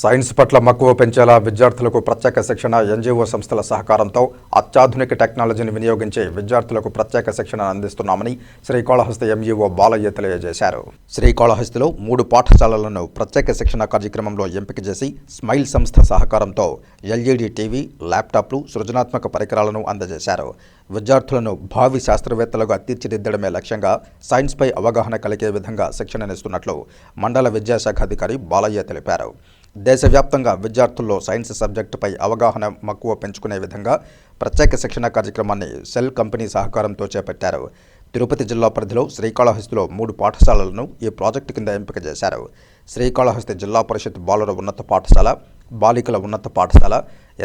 Science పట్ల మక్కువ పెంచేలా విద్యార్థులకు ప్రత్యేక శిక్షణ ఎన్జీఓ సంస్థల సహకారంతో అత్యాధునిక టెక్నాలజీని వినియోగించి విద్యార్థులకు ప్రత్యేక శిక్షణ అందిస్తున్నామని శ్రీకాళహస్తి ఎంఈఓ బాలయ్య తెలియజేశారు. శ్రీకాళహస్తిలో మూడు పాఠశాలలను ప్రత్యేక శిక్షణ కార్యక్రమంలో ఎంపిక చేసి స్మైల్ సంస్థ సహకారంతో ఎల్ఈడి టీవీ ల్యాప్టాప్లు సృజనాత్మక పరికరాలను అందజేశారు. విద్యార్థులను భావి శాస్త్రవేత్తలుగా తీర్చిదిద్దడమే లక్ష్యంగా సైన్స్పై అవగాహన కలిగే విధంగా శిక్షణనిస్తున్నట్లు మండల విద్యాశాఖ అధికారి బాలయ్య తెలిపారు. దేశవ్యాప్తంగా విద్యార్థుల్లో సైన్స్ సబ్జెక్టుపై అవగాహన మక్కువ పెంచుకునే విధంగా ప్రత్యేక శిక్షణ కార్యక్రమాన్ని సెల్ కంపెనీ సహకారంతో చేపట్టారు. తిరుపతి జిల్లా పరిధిలో శ్రీకాళహస్తిలో మూడు పాఠశాలలను ఈ ప్రాజెక్టు కింద ఎంపిక చేశారు. శ్రీకాళహస్తి జిల్లా పరిషత్ బాలుర ఉన్నత పాఠశాల బాలికల ఉన్నత పాఠశాల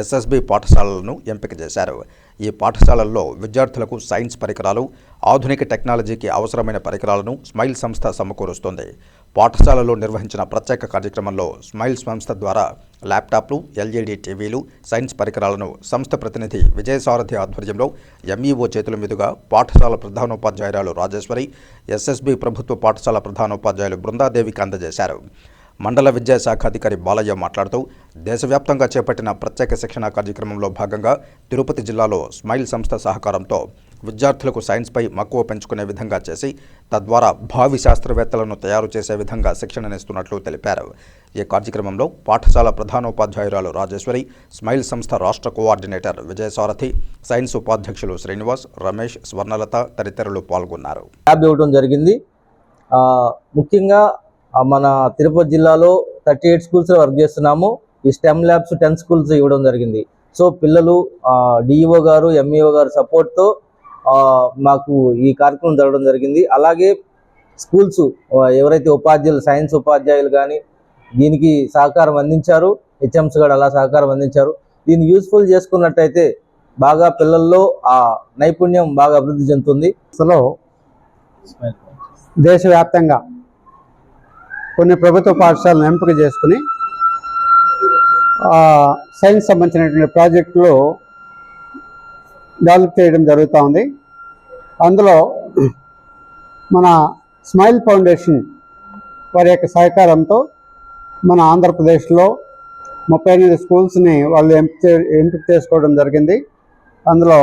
ఎస్ఎస్బి పాఠశాలలను ఎంపిక చేశారు. ఈ పాఠశాలల్లో విద్యార్థులకు సైన్స్ పరికరాలు ఆధునిక టెక్నాలజీకి అవసరమైన పరికరాలను స్మైల్ సంస్థ సమకూరుస్తోంది. పాఠశాలలో నిర్వహించిన ప్రత్యేక కార్యక్రమంలో స్మైల్ సంస్థ ద్వారా ల్యాప్టాప్లు ఎల్ఈడి టీవీలు సైన్స్ పరికరాలను సంస్థ ప్రతినిధి విజయసారథి ఆధ్వర్యంలో ఎంఈఓ చేతుల మీదుగా పాఠశాల ప్రధానోపాధ్యాయురాలు రాజేశ్వరి ఎస్ఎస్బి ప్రభుత్వ పాఠశాల ప్రధానోపాధ్యాయులు బృందాదేవికి అందజేశారు. మండల విద్యాశాఖ అధికారి బాలయ్య మాట్లాడుతూ దేశవ్యాప్తంగా చేపట్టిన ప్రత్యేక శిక్షణ కార్యక్రమంలో భాగంగా తిరుపతి జిల్లాలో స్మైల్ సంస్థ సహకారంతో విద్యార్థులకు సైన్స్పై మక్కువ పెంచుకునే విధంగా చేసి తద్వారా భావి శాస్త్రవేత్తలను తయారు చేసే విధంగా శిక్షణనిస్తున్నట్లు తెలిపారు. ఈ కార్యక్రమంలో పాఠశాల ప్రధానోపాధ్యాయురాలు రాజేశ్వరి స్మైల్ సంస్థ రాష్ట్ర కోఆర్డినేటర్ విజయసారథి సైన్స్ ఉపాధ్యక్షులు శ్రీనివాస్ రమేష్ స్వర్ణలత తదితరులు పాల్గొన్నారు. ఇవ్వడం జరిగింది. ముఖ్యంగా మన తిరుపతి జిల్లాలో థర్టీ ఎయిట్ స్కూల్స్లో వర్క్ చేస్తున్నాము. ఈ స్టెమ్ ల్యాబ్స్ టెన్ స్కూల్స్ ఇవ్వడం జరిగింది. సో పిల్లలు డిఈఓ గారు ఎంఈఓ గారు సపోర్ట్తో మాకు ఈ కార్యక్రమం జరగడం జరిగింది. అలాగే స్కూల్స్ ఎవరైతే ఉపాధ్యాయులు సైన్స్ ఉపాధ్యాయులు కానీ దీనికి సహకారం అందించారు. హెచ్ఎంస్ గారు అలా సహకారం అందించారు. దీన్ని యూస్ఫుల్ చేసుకున్నట్టయితే బాగా పిల్లల్లో ఆ నైపుణ్యం బాగా అభివృద్ధి చెందుతుంది. అసలు దేశవ్యాప్తంగా కొన్ని ప్రభుత్వ పాఠశాలను ఎంపిక చేసుకుని సైన్స్ సంబంధించినటువంటి ప్రాజెక్టులు డెవలప్ చేయడం జరుగుతూ ఉంది. అందులో మన స్మైల్ ఫౌండేషన్ వారి యొక్క సహకారంతో మన ఆంధ్రప్రదేశ్లో ముప్పై ఎనిమిది స్కూల్స్ని వాళ్ళు ఎంపిక ఎంపిక చేసుకోవడం జరిగింది. అందులో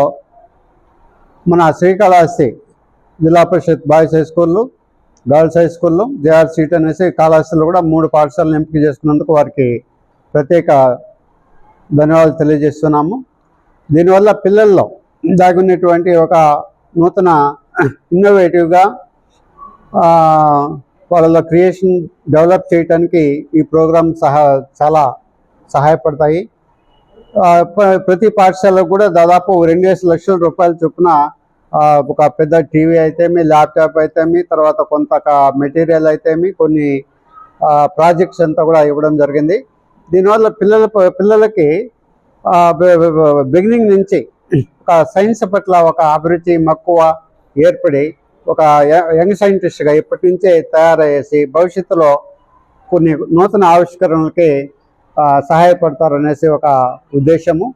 మన శ్రీకాళహస్తి జిల్లా పరిషత్ బాయ్స్ హై స్కూళ్ళు గర్ల్స్ హై స్కూల్లో జేఆర్ సీట్ అనేసి కాళహస్తిలో కూడా మూడు పాఠశాలను ఎంపిక చేసుకున్నందుకు వారికి ప్రత్యేక ధన్యవాదాలు తెలియజేస్తున్నాము. దీనివల్ల పిల్లల్లో దాగున్నటువంటి ఒక నూతన ఇన్నోవేటివ్గా వాళ్ళలో క్రియేషన్ డెవలప్ చేయటానికి ఈ ప్రోగ్రామ్ సహా చాలా సహాయపడతాయి. ప్రతి పాఠశాలకు కూడా దాదాపు రెండు లక్షల రూపాయల చొప్పున ఒక పెద్ద టీవీ అయితేమి ల్యాప్టాప్ అయితేమి తర్వాత కొంత మెటీరియల్ అయితేమి కొన్ని ప్రాజెక్ట్స్ అంతా కూడా ఇవ్వడం జరిగింది. దీనివల్ల పిల్లల పిల్లలకి బిగినింగ్ నుంచి ఒక సైన్స్ పట్ల ఒక అభిరుచి మక్కువ ఏర్పడి ఒక యంగ్ సైంటిస్ట్గా ఇప్పటి నుంచే తయారయ్యేసి భవిష్యత్తులో కొన్ని నూతన ఆవిష్కరణలకి సహాయపడతారనేసి ఒక ఉద్దేశము.